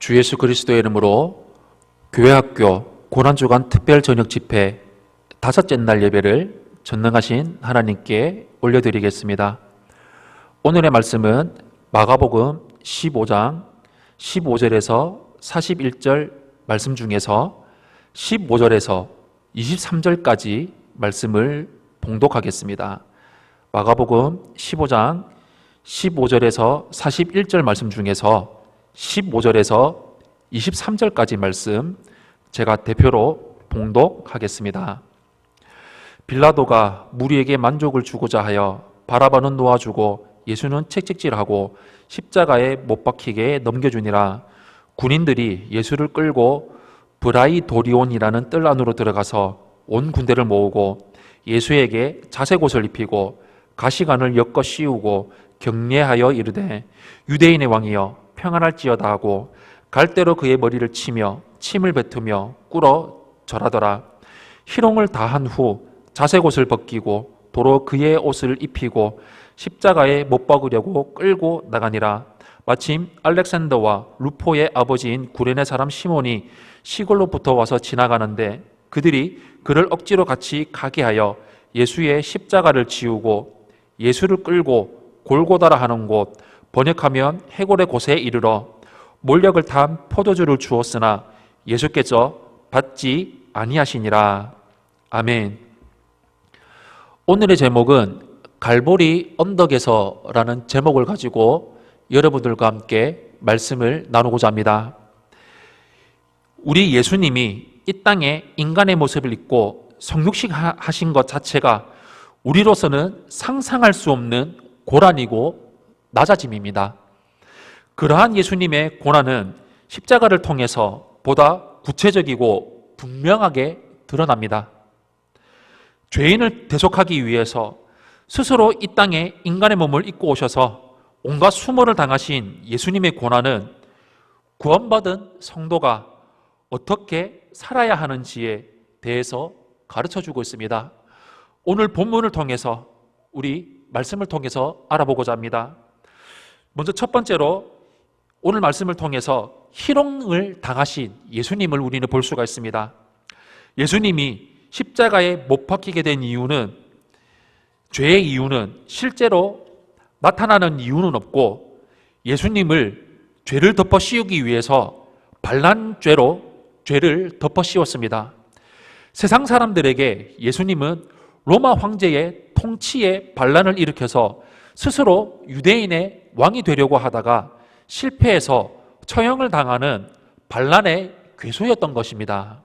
주 예수 그리스도의 이름으로 교회학교 고난주간 특별 저녁 집회 다섯째 날 예배를 전능하신 하나님께 올려드리겠습니다. 오늘의 말씀은 마가복음 15장 15절에서 41절 말씀 중에서 15절에서 23절까지 말씀을 봉독하겠습니다. 마가복음 15장 15절에서 41절 말씀 중에서 15절에서 23절까지 말씀 제가 대표로 봉독하겠습니다. 빌라도가 무리에게 만족을 주고자 하여 바라바는 놓아주고 예수는 채찍질하고 십자가에 못 박히게 넘겨주니라 군인들이 예수를 끌고 브라이도리온이라는 뜰 안으로 들어가서 온 군대를 모으고 예수에게 자색옷을 입히고 가시관을 엮어 씌우고 격려하여 이르되 유대인의 왕이여 평안할지어다 하고 갈대로 그의 머리를 치며 침을 뱉으며 꿇어 절하더라. 희롱을 다한 후 자색 옷을 벗기고 도로 그의 옷을 입히고 십자가에 못 박으려고 끌고 나가니라. 마침 알렉산더와 루포의 아버지인 구레네 사람 시몬이 시골로부터 와서 지나가는데 그들이 그를 억지로 같이 가게 하여 예수의 십자가를 지우고 예수를 끌고 골고다라 하는 곳 번역하면 해골의 곳에 이르러 몰력을 탄 포도주를 주었으나 예수께서 받지 아니하시니라 아멘. 오늘의 제목은 갈보리 언덕에서라는 제목을 가지고 여러분들과 함께 말씀을 나누고자 합니다. 우리 예수님이 이 땅에 인간의 모습을 입고 성육식 하신 것 자체가 우리로서는 상상할 수 없는 고난이고 낮아짐입니다. 그러한 예수님의 고난은 십자가를 통해서 보다 구체적이고 분명하게 드러납니다. 죄인을 대속하기 위해서 스스로 이 땅에 인간의 몸을 입고 오셔서 온갖 수모를 당하신 예수님의 고난은 구원받은 성도가 어떻게 살아야 하는지에 대해서 가르쳐 주고 있습니다. 오늘 본문을 통해서 우리 말씀을 통해서 알아보고자 합니다. 먼저 첫 번째로 오늘 말씀을 통해서 희롱을 당하신 예수님을 우리는 볼 수가 있습니다. 예수님이 십자가에 못 박히게 된 이유는 죄의 이유는 실제로 나타나는 이유는 없고 예수님을 죄를 덮어 씌우기 위해서 반란죄로 죄를 덮어 씌웠습니다. 세상 사람들에게 예수님은 로마 황제의 통치에 반란을 일으켜서 스스로 유대인의 왕이 되려고 하다가 실패해서 처형을 당하는 반란의 괴소였던 것입니다.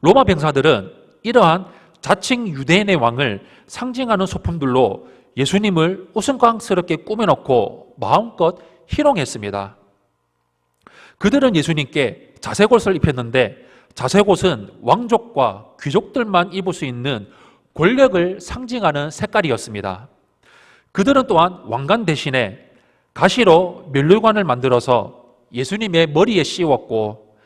로마 병사들은 이러한 자칭 유대인의 왕을 상징하는 소품들로 예수님을 우스꽝스럽게 꾸며놓고 마음껏 희롱했습니다. 그들은 예수님께 자색옷을 입혔는데 자색옷은 왕족과 귀족들만 입을 수 있는 권력을 상징하는 색깔이었습니다. 그들은 또한 왕관 대신에 가시로 멸류관을 만들어서 예수님의 머리에 씌웠고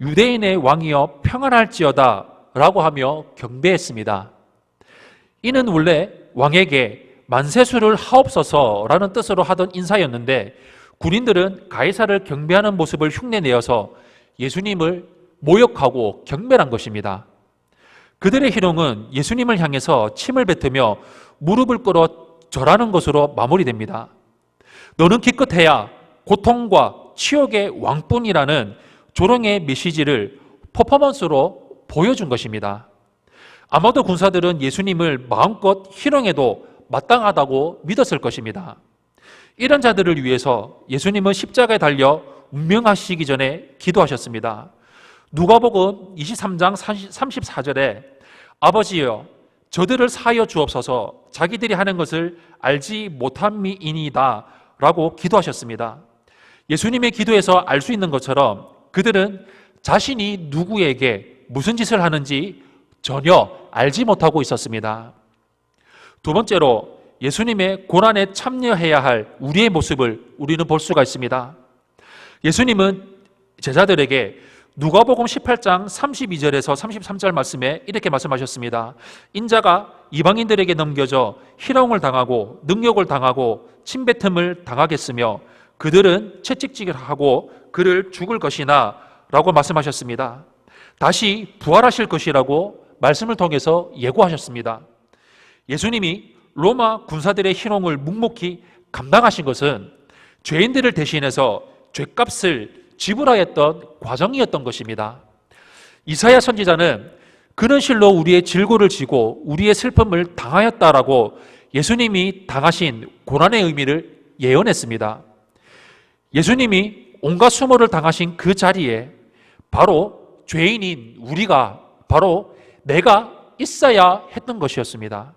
유대인의 왕이여 평안할지어다 라고 하며 경배했습니다. 이는 원래 왕에게 만세수를 하옵소서라는 뜻으로 하던 인사였는데 군인들은 가이사를 경배하는 모습을 흉내내어서 예수님을 모욕하고 경멸한 것입니다. 그들의 희롱은 예수님을 향해서 침을 뱉으며 무릎을 꿇어 절하는 것으로 마무리됩니다. 너는 기껏해야 고통과 치욕의 왕뿐이라는 조롱의 메시지를 퍼포먼스로 보여준 것입니다. 아마도 군사들은 예수님을 마음껏 희롱해도 마땅하다고 믿었을 것입니다. 이런 자들을 위해서 예수님은 십자가에 달려 운명하시기 전에 기도하셨습니다. 누가복음 23장 34절에 아버지여 저들을 사하여 주옵소서 자기들이 하는 것을 알지 못함이니이다 라고 기도하셨습니다. 예수님의 기도에서 알 수 있는 것처럼 그들은 자신이 누구에게 무슨 짓을 하는지 전혀 알지 못하고 있었습니다. 두 번째로 예수님의 고난에 참여해야 할 우리의 모습을 우리는 볼 수가 있습니다. 예수님은 제자들에게 누가복음 18장 32절에서 33절 말씀에 이렇게 말씀하셨습니다. 인자가 이방인들에게 넘겨져 희롱을 당하고 능욕을 당하고 침뱉음을 당하겠으며 그들은 채찍질하고 그를 죽을 것이나 라고 말씀하셨습니다. 다시 부활하실 것이라고 말씀을 통해서 예고하셨습니다. 예수님이 로마 군사들의 희롱을 묵묵히 감당하신 것은 죄인들을 대신해서 죄값을 지불하였던 과정이었던 것입니다. 이사야 선지자는 그는 실로 우리의 질고를 지고 우리의 슬픔을 당하였다라고 예수님이 당하신 고난의 의미를 예언했습니다. 예수님이 온갖 수모를 당하신 그 자리에 바로 죄인인 우리가 바로 내가 있어야 했던 것이었습니다.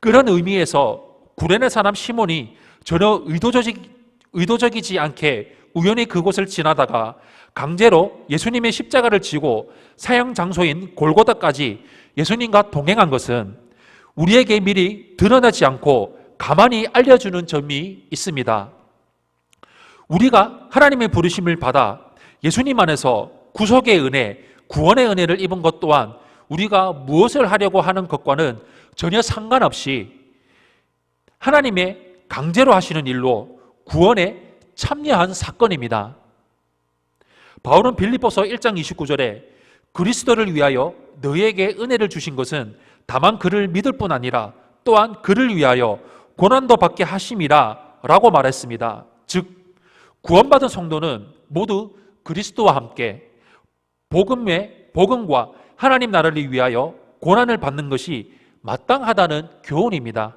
그런 의미에서 구레네 사람 시몬이 전혀 의도적이, 의도적이지 않게 우연히 그곳을 지나다가 강제로 예수님의 십자가를 지고 사형 장소인 골고다까지 예수님과 동행한 것은 우리에게 미리 드러나지 않고 가만히 알려주는 점이 있습니다. 우리가 하나님의 부르심을 받아 예수님 안에서 구속의 은혜, 구원의 은혜를 입은 것 또한 우리가 무엇을 하려고 하는 것과는 전혀 상관없이 하나님의 강제로 하시는 일로 구원에 참여한 사건입니다. 바울은 빌립보서 1장 29절에 그리스도를 위하여 너에게 은혜를 주신 것은 다만 그를 믿을 뿐 아니라 또한 그를 위하여 고난도 받게 하심이라 라고 말했습니다. 즉 구원받은 성도는 모두 그리스도와 함께 복음의 복음과 하나님 나라를 위하여 고난을 받는 것이 마땅하다는 교훈입니다.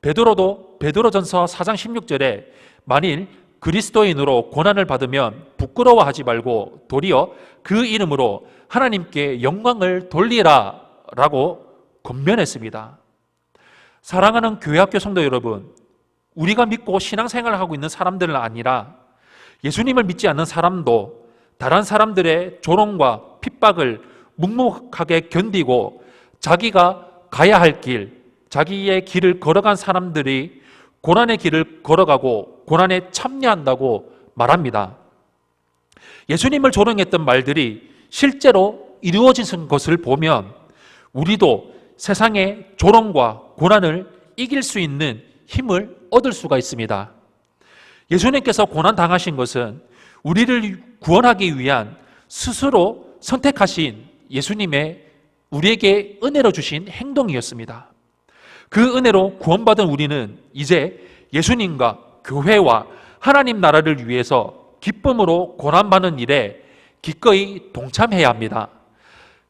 베드로도 베드로전서 4장 16절에 만일 그리스도인으로 고난을 받으면 부끄러워하지 말고 도리어 그 이름으로 하나님께 영광을 돌리라 라고 권면했습니다. 사랑하는 교회학교 성도 여러분, 우리가 믿고 신앙생활을 하고 있는 사람들은 아니라 예수님을 믿지 않는 사람도 다른 사람들의 조롱과 핍박을 묵묵하게 견디고 자기가 가야 할 길, 자기의 길을 걸어간 사람들이 고난의 길을 걸어가고 고난에 참여한다고 말합니다. 예수님을 조롱했던 말들이 실제로 이루어진 것을 보면 우리도 세상의 조롱과 고난을 이길 수 있는 힘을 얻을 수가 있습니다. 예수님께서 고난 당하신 것은 우리를 구원하기 위한 스스로 선택하신 예수님의 우리에게 은혜로 주신 행동이었습니다. 그 은혜로 구원받은 우리는 이제 예수님과 교회와 하나님 나라를 위해서 기쁨으로 고난받는 일에 기꺼이 동참해야 합니다.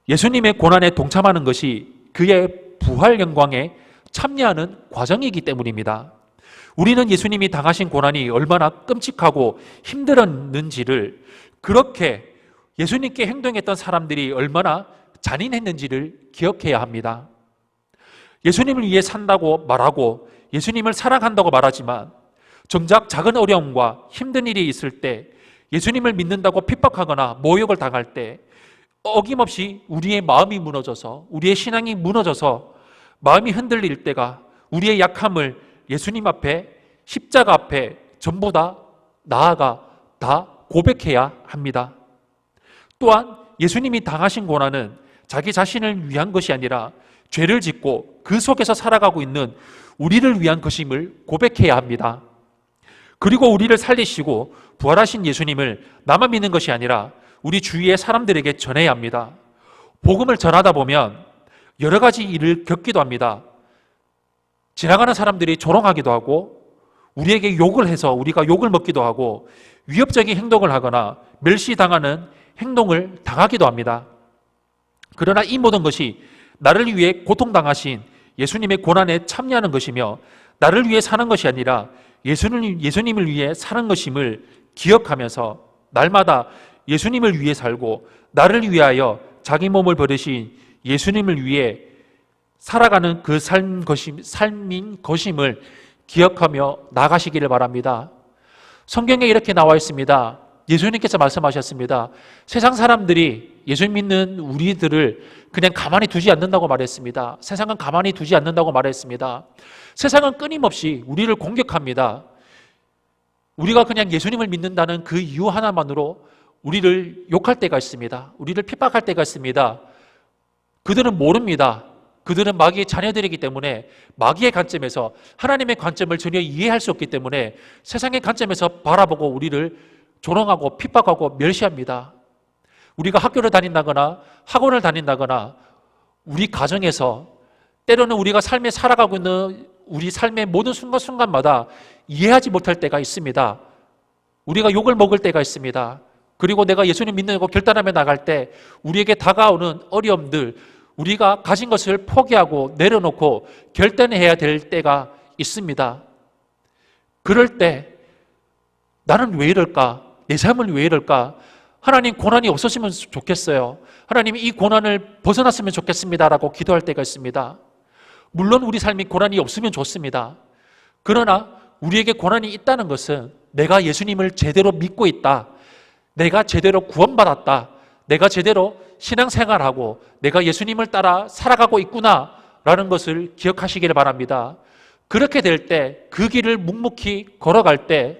예수님의 고난에 동참하는 것이 그의 부활 영광에 참여하는 과정이기 때문입니다. 우리는 예수님이 당하신 고난이 얼마나 끔찍하고 힘들었는지를 그렇게 예수님께 행동했던 사람들이 얼마나 잔인했는지를 기억해야 합니다. 예수님을 위해 산다고 말하고 예수님을 사랑한다고 말하지만 정작 작은 어려움과 힘든 일이 있을 때 예수님을 믿는다고 핍박하거나 모욕을 당할 때 어김없이 우리의 마음이 무너져서 우리의 신앙이 무너져서 마음이 흔들릴 때가 우리의 약함을 예수님 앞에 십자가 앞에 전부 다 나아가 다 고백해야 합니다. 또한 예수님이 당하신 고난은 자기 자신을 위한 것이 아니라 죄를 짓고 그 속에서 살아가고 있는 우리를 위한 것임을 고백해야 합니다. 그리고 우리를 살리시고 부활하신 예수님을 나만 믿는 것이 아니라 우리 주위의 사람들에게 전해야 합니다. 복음을 전하다 보면 여러 가지 일을 겪기도 합니다. 지나가는 사람들이 조롱하기도 하고 우리에게 욕을 해서 우리가 욕을 먹기도 하고 위협적인 행동을 하거나 멸시당하는 행동을 당하기도 합니다. 그러나 이 모든 것이 나를 위해 고통당하신 예수님의 고난에 참여하는 것이며 나를 위해 사는 것이 아니라 예수님, 예수님을 위해 사는 것임을 기억하면서 날마다 예수님을 위해 살고 나를 위하여 자기 몸을 버리신 예수님을 위해 살아가는 그 삶 것임, 삶인 것임을 기억하며 나가시기를 바랍니다. 성경에 이렇게 나와 있습니다. 예수님께서 말씀하셨습니다. 세상 사람들이 예수 믿는 우리들을 그냥 가만히 두지 않는다고 말했습니다. 세상은 가만히 두지 않는다고 말했습니다. 세상은 끊임없이 우리를 공격합니다. 우리가 그냥 예수님을 믿는다는 그 이유 하나만으로 우리를 욕할 때가 있습니다. 우리를 핍박할 때가 있습니다. 그들은 모릅니다. 그들은 마귀의 자녀들이기 때문에 마귀의 관점에서 하나님의 관점을 전혀 이해할 수 없기 때문에 세상의 관점에서 바라보고 우리를 조롱하고 핍박하고 멸시합니다. 우리가 학교를 다닌다거나 학원을 다닌다거나 우리 가정에서 때로는 우리가 삶에 살아가고 있는 우리 삶의 모든 순간순간마다 이해하지 못할 때가 있습니다. 우리가 욕을 먹을 때가 있습니다. 그리고 내가 예수님 믿는 거 결단하며 나갈 때 우리에게 다가오는 어려움들, 우리가 가진 것을 포기하고 내려놓고 결단해야 될 때가 있습니다. 그럴 때 나는 왜 이럴까? 내 삶은 왜 이럴까? 하나님 고난이 없었으면 좋겠어요. 하나님 이 고난을 벗어났으면 좋겠습니다라고 기도할 때가 있습니다. 물론 우리 삶이 고난이 없으면 좋습니다. 그러나 우리에게 고난이 있다는 것은 내가 예수님을 제대로 믿고 있다. 내가 제대로 구원받았다. 내가 제대로 신앙생활하고 내가 예수님을 따라 살아가고 있구나. 라는 것을 기억하시기를 바랍니다. 그렇게 될 때 그 길을 묵묵히 걸어갈 때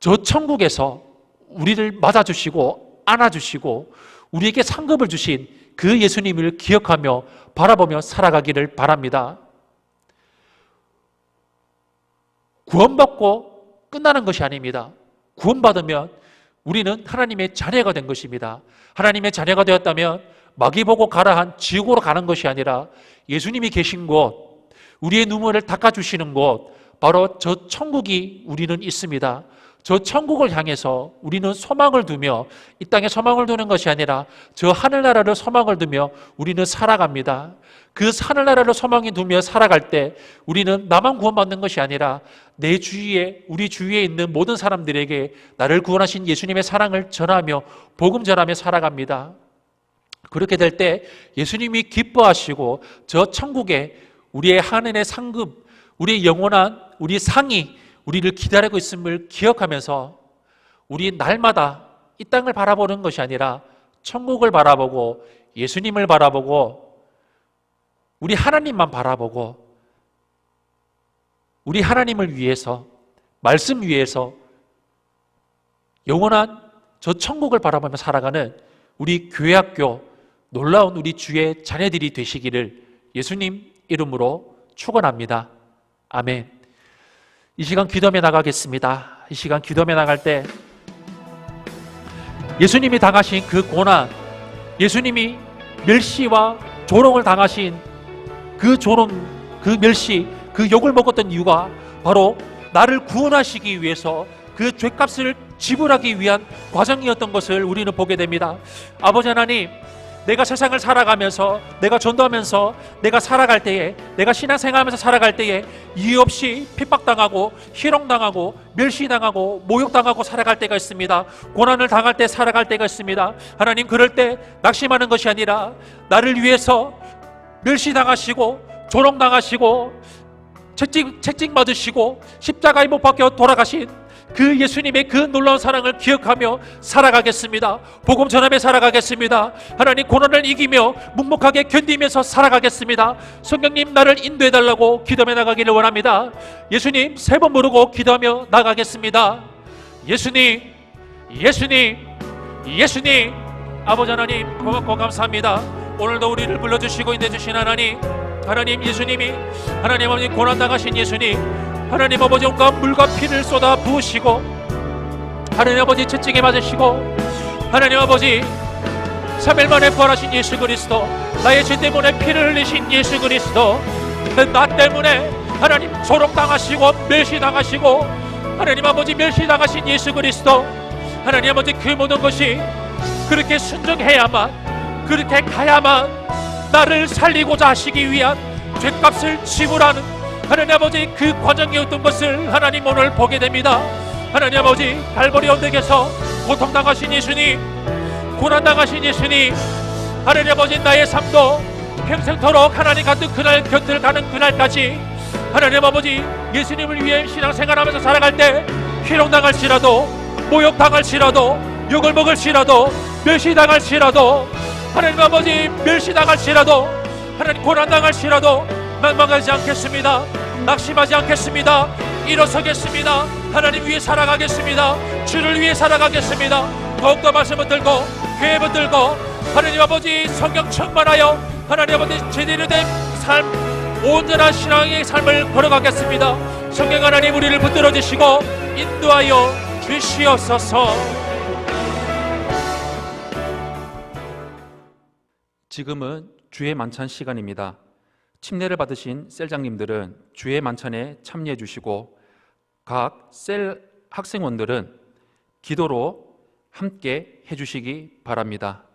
저 천국에서 우리를 맞아주시고 안아주시고 우리에게 상급을 주신 그 예수님을 기억하며 바라보며 살아가기를 바랍니다. 구원받고 끝나는 것이 아닙니다. 구원받으면 우리는 하나님의 자녀가 된 것입니다. 하나님의 자녀가 되었다면 마귀 보고 가라 한 지옥으로 가는 것이 아니라 예수님이 계신 곳, 우리의 눈물을 닦아주시는 곳, 바로 저 천국이 우리는 있습니다. 저 천국을 향해서 우리는 소망을 두며 이 땅에 소망을 두는 것이 아니라 저 하늘나라를 소망을 두며 우리는 살아갑니다. 그 하늘나라를 소망이 두며 살아갈 때 우리는 나만 구원받는 것이 아니라 내 주위에 우리 주위에 있는 모든 사람들에게 나를 구원하신 예수님의 사랑을 전하며 복음 전하며 살아갑니다. 그렇게 될 때 예수님이 기뻐하시고 저 천국에 우리의 하늘의 상급, 우리의 영원한 우리 상이 우리를 기다리고 있음을 기억하면서 우리 날마다 이 땅을 바라보는 것이 아니라 천국을 바라보고 예수님을 바라보고 우리 하나님만 바라보고 우리 하나님을 위해서 말씀 위해서 영원한 저 천국을 바라보며 살아가는 우리 교회학교 놀라운 우리 주의 자녀들이 되시기를 예수님 이름으로 축원합니다. 아멘. 이 시간 기도에 나가겠습니다. 이 시간 기도에 나갈 때 예수님이 당하신 그 고난, 예수님이 멸시와 조롱을 당하신 그 조롱, 그 멸시, 그 욕을 먹었던 이유가 바로 나를 구원하시기 위해서 그 죄값을 지불하기 위한 과정이었던 것을 우리는 보게 됩니다. 아버지 하나님, 내가 세상을 살아가면서 내가 전도하면서 내가 살아갈 때에 내가 신앙생활하면서 살아갈 때에 이유 없이 핍박당하고 희롱당하고 멸시당하고 모욕당하고 살아갈 때가 있습니다. 고난을 당할 때 살아갈 때가 있습니다. 하나님 그럴 때 낙심하는 것이 아니라 나를 위해서 멸시당하시고 조롱당하시고 채찍, 채찍 맞으시고 십자가에 못 박혀 돌아가신 그 예수님의 그 놀라운 사랑을 기억하며 살아가겠습니다. 복음 전함에 살아가겠습니다. 하나님 고난을 이기며 묵묵하게 견디면서 살아가겠습니다. 성경님 나를 인도해 달라고 기도해 나가기를 원합니다. 예수님 세 번 부르고 기도하며 나가겠습니다. 예수님, 예수님, 예수님, 아버지 하나님 고맙고 감사합니다. 오늘도 우리를 불러주시고 인내주신 하나님, 하나님 예수님이 하나님 아버지 고난 당하신 예수님 하나님 아버지 온갖 물과 피를 쏟아 부으시고 하나님 아버지 채찍에 맞으시고 하나님 아버지 3일 만에 부활하신 예수 그리스도 나의 죄 때문에 피를 흘리신 예수 그리스도 나 때문에 하나님 조롱당하시고 멸시당하시고 하나님 아버지 멸시당하신 예수 그리스도 하나님 아버지 그 모든 것이 그렇게 순종해야만 그렇게 가야만 나를 살리고자 하시기 위한 죄값을 지불하는 하나님 아버지 그 과정이었던 것을 하나님 오늘 보게 됩니다. 하나님 아버지 갈보리 언덕에서 고통당하신 예수님 고난당하신 예수님 하나님 아버지 나의 삶도 평생토록 하나님 같은 그날 곁을 가는 그날까지 하나님 아버지 예수님을 위해 신앙생활하면서 살아갈 때 희롱당할지라도 모욕당할지라도 욕을 먹을지라도 멸시당할지라도 하나님 아버지 멸시당할지라도 하나님 고난당할지라도 멸망하지 않겠습니다. 낙심하지 않겠습니다. 일어서겠습니다. 하나님 위해 살아가겠습니다. 주를 위해 살아가겠습니다. 더욱더 말씀을 들고 교회 붙들고 하나님 아버지 성경 충만하여 하나님 아버지 제대로 된 삶, 온전한 신앙의 삶을 걸어가겠습니다. 성령 하나님 우리를 붙들어 주시고 인도하여 주시옵소서. 지금은 주의 만찬 시간입니다. 침례를 받으신 셀장님들은 주의 만찬에 참여해 주시고 각 셀 학생원들은 기도로 함께 해 주시기 바랍니다.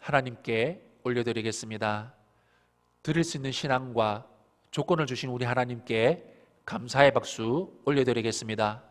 하나님께 올려드리겠습니다. 드릴 수 있는 신앙과 조건을 주신 우리 하나님께 감사의 박수 올려드리겠습니다.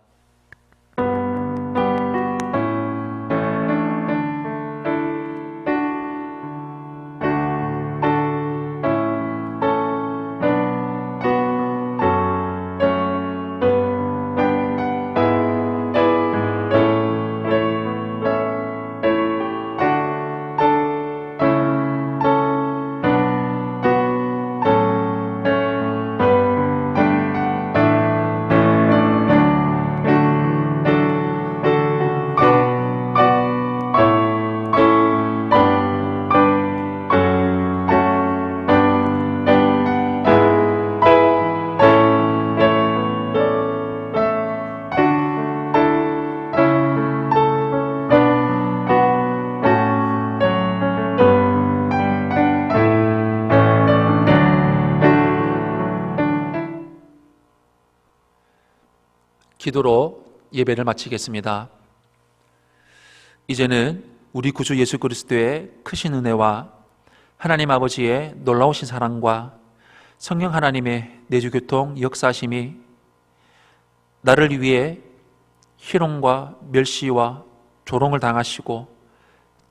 기도로 예배를 마치겠습니다. 이제는 우리 구주 예수 그리스도의 크신 은혜와 하나님 아버지의 놀라우신 사랑과 성령 하나님의 내주교통 역사심이 나를 위해 희롱과 멸시와 조롱을 당하시고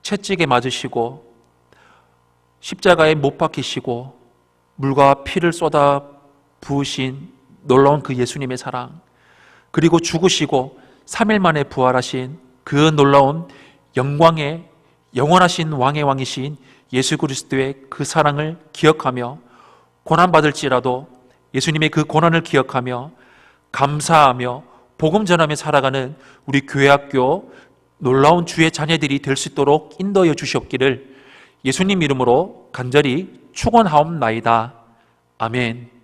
채찍에 맞으시고 십자가에 못 박히시고 물과 피를 쏟아 부으신 놀라운 그 예수님의 사랑 그리고 죽으시고 3일 만에 부활하신 그 놀라운 영광의 영원하신 왕의 왕이신 예수 그리스도의 그 사랑을 기억하며 고난받을지라도 예수님의 그 고난을 기억하며 감사하며 복음 전하며 살아가는 우리 교회학교 놀라운 주의 자녀들이 될 수 있도록 인도하여 주시옵기를 예수님 이름으로 간절히 축원하옵나이다. 아멘.